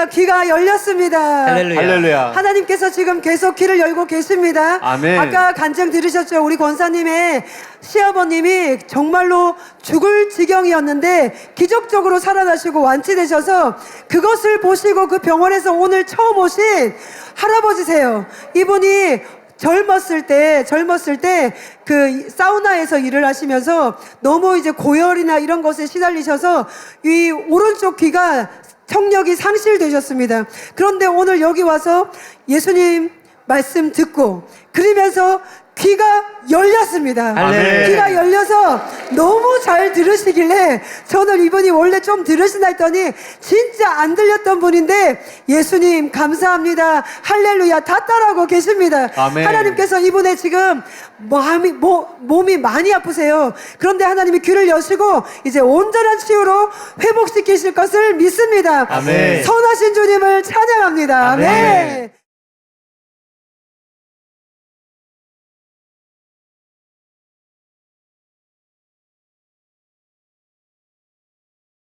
할렐루야 귀가 열렸습니다. 할렐루야. 할렐루야. 하나님께서 지금 계속 귀를 열고 계십니다. 아멘. 아까 간증 들으셨죠? 우리 권사님의 시아버님이 정말로 죽을 지경이었는데 기적적으로 살아나시고 완치되셔서 그것을 보시고 그 병원에서 오늘 처음 오신 할아버지세요. 이분이 젊었을 때, 젊었을 때, 그, 사우나에서 일을 하시면서 너무 이제 고열이나 이런 것에 시달리셔서 이 오른쪽 귀가 청력이 상실되셨습니다. 그런데 오늘 여기 와서 예수님 말씀 듣고, 그러면서 귀가 열렸습니다. 아멘. 귀가 열려서 너무 잘 들으시길래 저는 이분이 원래 좀 들으시나 했더니 진짜 안 들렸던 분인데 예수님 감사합니다. 할렐루야 다 따라하고 계십니다. 아멘. 하나님께서 이분의 지금 마음이, 모, 몸이 많이 아프세요. 그런데 하나님이 귀를 여시고 이제 온전한 치유로 회복시키실 것을 믿습니다. 아멘. 선하신 주님을 찬양합니다. 아멘. 아멘.